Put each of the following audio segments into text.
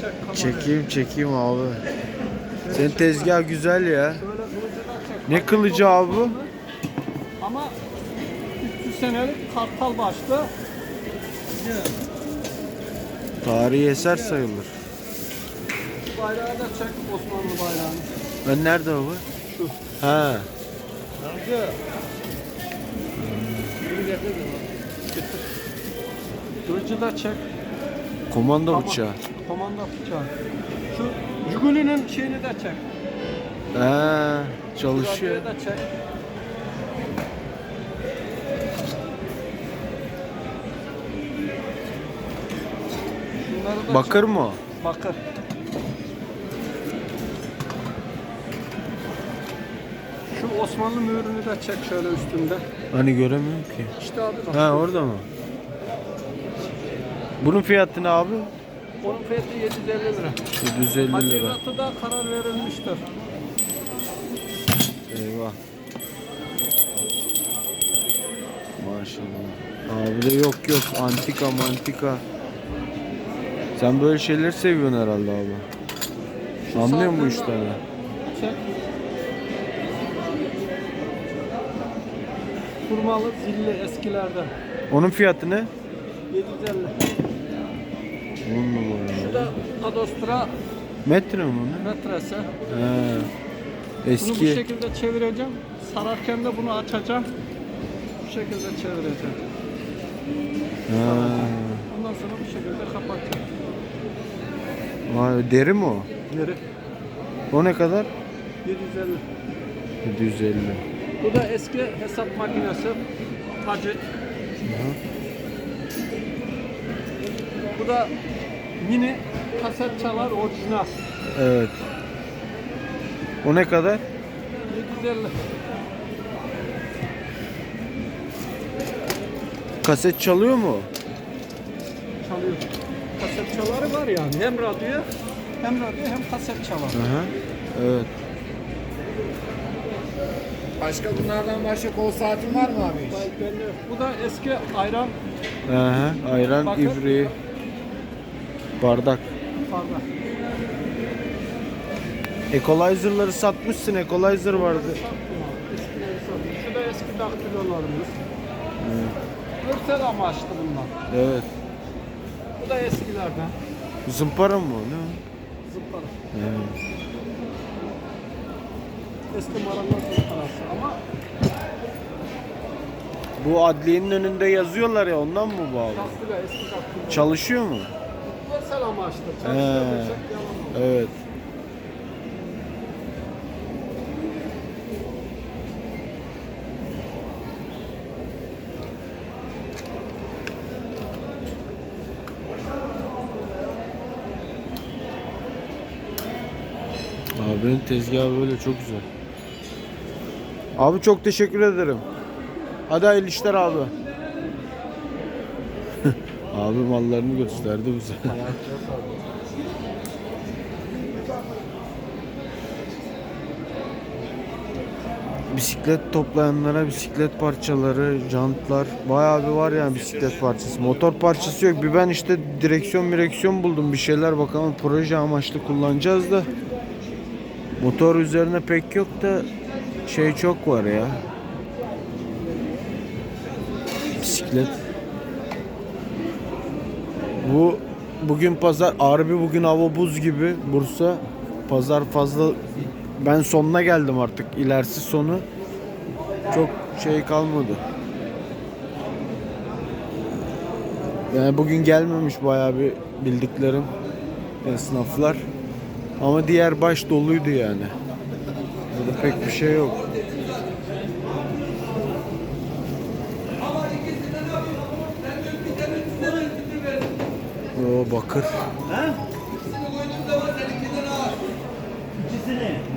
Çek kameraya. Çekeyim çekeyim abi. Senin tezgah güzel ya. Ne kılıcı abi bu? Ama 300 senelik kartal başlı. Tarihi eser sayılır. Şu bayrağı da çek Osmanlı bayrağını. Ben nerede baba? Şu. Ha. Nerede? Kılıcı da çek. Komando Tamam. bıçağı. Komanda bıçağı. Şu Jiguli'nin şeyini de çek. Ha, çalışıyor. Da çek. Şunları da Bakır mı o? Bakır. Şu Osmanlı mührünü de çek şöyle üstünde. Hani göremiyorum ki. İşte abi bak. Ha orada mı? Bunun fiyatı ne abi? Onun fiyatı 750 lira. 750 lira. Hacivatı da karar verilmiştir. Eyvah. Maşallah. Abi de yok yok antika mantika. Sen böyle şeyler seviyorsun herhalde abi. Şu Anlıyor mu saatten işleri? Çek. Kurmalı zilli eskilerden. Onun fiyatı ne? 750. 10 numara. Şu da Adostra Metre mi ne? metresi. He. Bunu bu Eski. şekilde çevireceğim. Sararken de bunu açacağım. Bu şekilde çevireceğim. Ha. Ondan sonra bu şekilde kapatacağım. Vay, deri mi o? Geri. O ne kadar? 750. 750. Bu da eski hesap makinesi. Tacit. Bu da mini kaset çalar orijinal. Evet. O ne kadar? 750. Kaset çalıyor mu? O? Çalıyor. Kaset çaları var yani. Hem radyo hem radyo hem kaset çalar. Aha. Evet. Başka bunlardan başka kol saatin var mı abi? Belli. Bu da eski ayran Aha. Ayran, Bakın. ivri, bardak. pardon. Equalizer'ları satmışsın. Equalizer vardı. Eskileri satıyor. Şu da eski daktilolarımız. Görsel amaçlı bunlar. Evet. Bu da eskilerden. Zımpara mı o? Ne o? Zıppara. Evet. Eski marangoz zıpparası ama Bu adliyenin önünde yazıyorlar ya ondan mı bağlı? daktilo eski daktilo. Çalışıyor mu? Görsel amaçlı. He. Çalıştırırsak yalan. Evet. Abinin tezgahı böyle çok güzel. Abi çok teşekkür ederim. Hadi hayırlı işler abi. abi mallarını gösterdi bize. bisiklet toplayanlara bisiklet parçaları, jantlar bayağı bir var yani bisiklet parçası. Motor parçası yok. Bir ben işte direksiyon direksiyon buldum bir şeyler bakalım proje amaçlı kullanacağız da motor üzerine pek yok da şey çok var ya. Bisiklet. Bu bugün pazar harbi bugün hava buz gibi Bursa pazar fazla ben sonuna geldim artık ilerisi sonu çok şey kalmadı. Yani bugün gelmemiş bayağı bir bildiklerim esnaflar. Ama diğer baş doluydu yani. Burada pek bir şey yok. O bakır.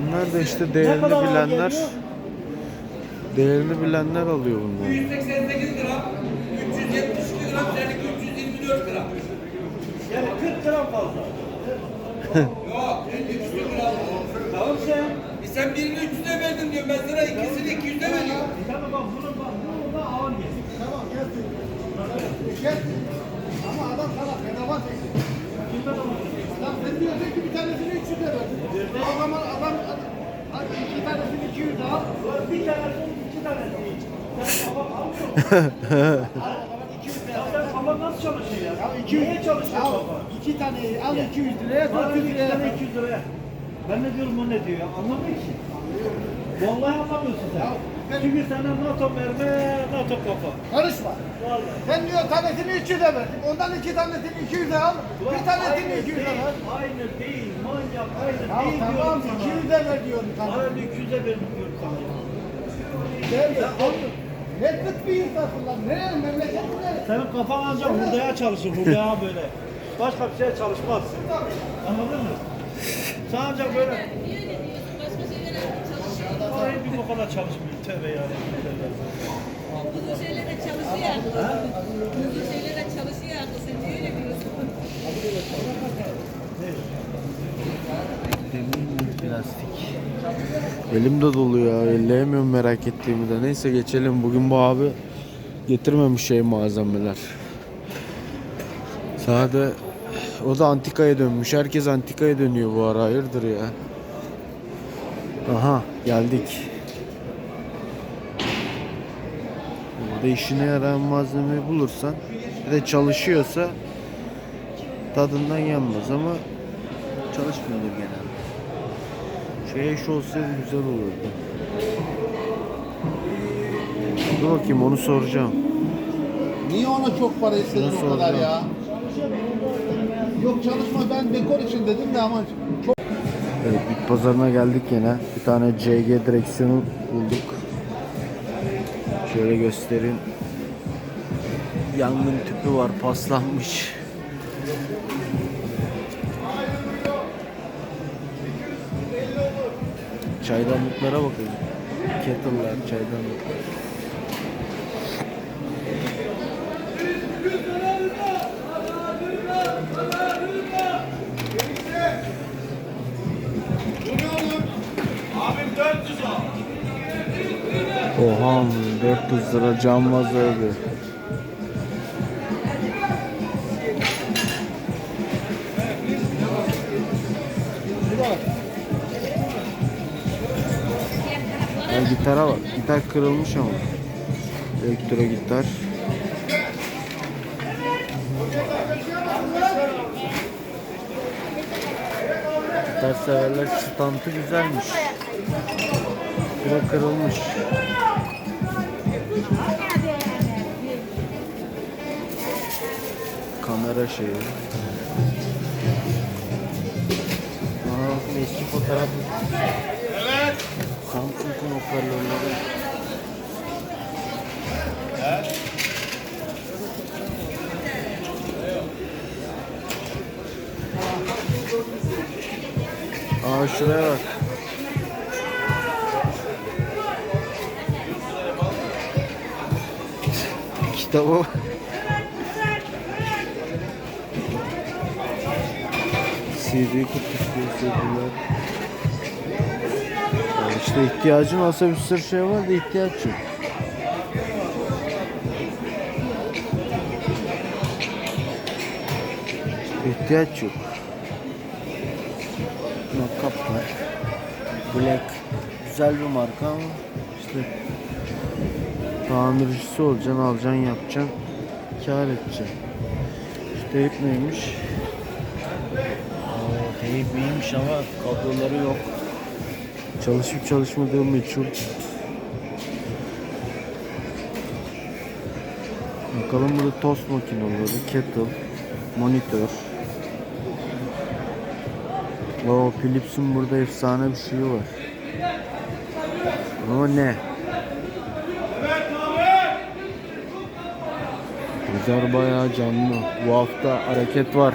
Bunlar da işte değerini bilenler değerini bilenler alıyor bunları. 188 gram, 372 gram, seninki 320 54 gram. Yani 40 gram fazla. Yok 53 gram. Tamam sen. E sen birini 300'e verdin diyorum. Ben sana ikisini 200'e veriyorum. Tamam bak bunu bak bunu da ağır gel. Ama adam salak bedava çekti. Adam sen diyorsun ki bir tanesini 300 lira verdin. O zaman adam iki tanesini 200 al. Bir tanesi iki tanesi. Sen baba almıyor. 200'e çalışıyor baba. İki tane al 200 liraya, Bana 400 liraya. liraya. 200 liraya. Ben ne diyorum o ne diyor ya? Anlamıyor ki. Vallahi anlamıyorsun sen. Ya, ben- Çünkü sana NATO mermi, NATO kafa. Konuşma. Vallahi. Sen diyor tanesini 300'e verdim. Ondan iki tanesini 200'e al. Ulan Bir tanesini aynı 200'e değil, al. Aynı değil, manyak aynı değil tamam diyorum sana. 200'e ver diyorum sana. Aynı 200'e verdim diyorum sana. ya. Ya, Ya, al- kıt bir insansın lan. Nereye memleket nereye? Senin kafan ancak hurdaya çalışır, hurdaya böyle. Başka bir şey çalışmaz. Anladın mı? Sen ancak böyle Niye öyle diyorsun? Başka şeylere çalışıyor. parayı bir o kadar çalışmıyor. Tövbe ya. Uzun şeylere çalışıyor. Uzun şeylere çalışıyor. Sen niye öyle diyorsun? Demir plastik. Elim de dolu ya. Elleyemiyorum merak ettiğimi de. Neyse geçelim. Bugün bu abi getirmemiş şey malzemeler. Sade o da antikaya dönmüş. Herkes antikaya dönüyor bu ara. Hayırdır ya. Aha geldik. Burada işine yarayan malzemeyi bulursan bir de çalışıyorsa tadından yenmez ama çalışmıyordur genelde. Şey eş olsaydı güzel olurdu. Dur bakayım onu soracağım. Niye ona çok para istedin o kadar ya? Yok çalışma ben dekor için dedim de ama çok Evet bit pazarına geldik yine. Bir tane CG direksiyonu bulduk. Şöyle göstereyim. Yangın tüpü var paslanmış. Çaydanlıklara bakın. Kettle'lar, çaydanlıklar. Oha 400 lira cam vazo abi. Gitara bak. Gitar kırılmış ama. Elektro gitar. Gitar severler stantı güzelmiş. Bura kırılmış. Kamera şeyi. Aa, eski fotoğraf. Samsung'un hoparlörleri. Aa şuraya bak. Kitabı. CD kutusu, CD'ler. İşte ihtiyacın olsa bir sürü şey var da ihtiyaç yok. İhtiyaç yok. Makkap var. Black. Güzel bir marka ama işte tamircisi olacaksın, alacaksın, yapacaksın, kar edeceksin. İşte ip neymiş? Aa, teyip iyiymiş ama kabloları yok. Çalışıp çalışmadığı meçhul. Bakalım burada tost makineleri, kettle, monitör. O Philips'in burada efsane bir şeyi var. Ama ne? Pazar bayağı canlı. Bu hafta hareket var.